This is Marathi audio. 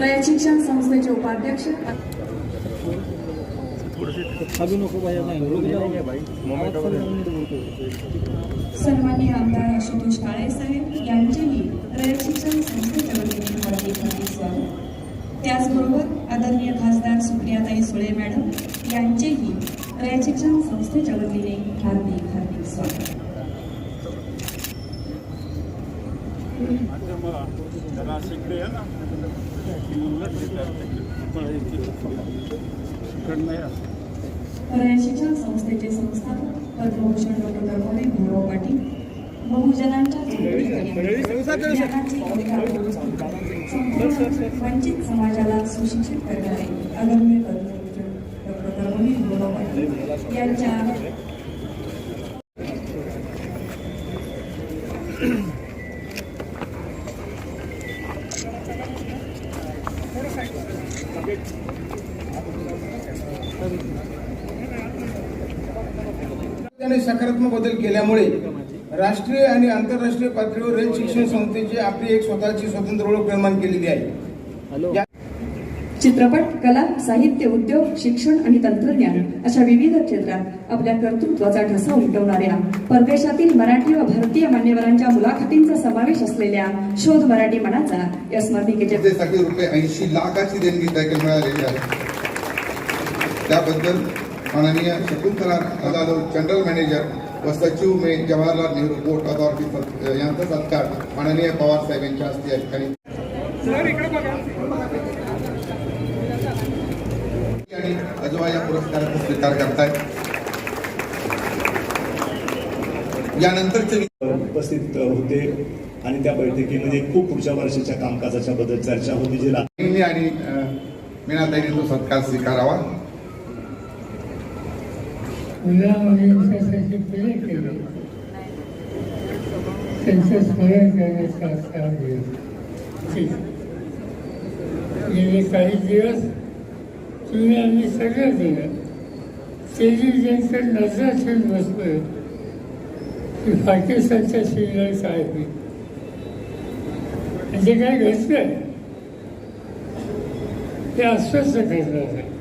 रयत शिक्षण संस्थेचे उपाध्यक्ष सन्माननीय आमदार आशुतोष काळे साहेब यांचेही रयत शिक्षण संस्थेच्या वतीने हार्दिक हार्दिक स्वागत त्याचबरोबर आदरणीय खासदार सुप्रियाताई सुळे मॅडम यांचेही रयत शिक्षण संस्थेच्या वतीने हार्दिक हार्दिक स्वागत. रयत शिक्षण संस्थेचे संस्थापक पद्मभूषण डॉक्टर धर्मवीर भाऊराव पाटील बहुजनांच्या वंचित समाजाला सुशिक्षित करणारे अगम्य पद्मभूषण डॉक्टर भाऊराव पाटील यांच्या सकारात्मक बदल केल्यामुळे राष्ट्रीय आणि आंतरराष्ट्रीय पातळीवर रयत शिक्षण संस्थेची आपली एक स्वतःची स्वतंत्र ओळख निर्माण केलेली आहे. चित्रपट कला साहित्य उद्योग शिक्षण आणि तंत्रज्ञान अशा विविध क्षेत्रात आपल्या कर्तृत्वाचा ठसा उमटवणाऱ्या परदेशातील मराठी व भारतीय मान्यवरांच्या मुलाखतींचा समावेश असलेल्या शोध मराठी मनाचा या स्मरणिकेचे संस्थेसाठी रुपये ऐंशी लाखाची देणगी देखील मिळालेली आहे. त्याबद्दल माननीय शकुंतला जनरल मॅनेजर व सचिव मे. जवाहरलाल नेहरू पोर्ट अथॉरिटी यांचा सत्कार माननीय पवार साहेब यांच्या हस्ते या ठिकाणी. अजवा या पुरस्काराचा स्वीकार करतायत यानंतरचे उपस्थित होते. आणि त्या बैठकीमध्ये खूप पुढच्या वर्षाच्या कामकाजाच्या बद्दल चर्चा होती जी रा- ताईंनी आणि मीनाताईंनी तो सत्कार स्वीकारावा. त्यांचं स्मरण करण्याचा. गेले काही दिवस तुम्ही आम्ही सगळं दिलं. ज्यांचं नजर ठेवून बसतोय की पाकिस्तानच्या सीमेवर म्हणजे काय होईल आणि काय घडलं ते अस्वस्थ करणार आहे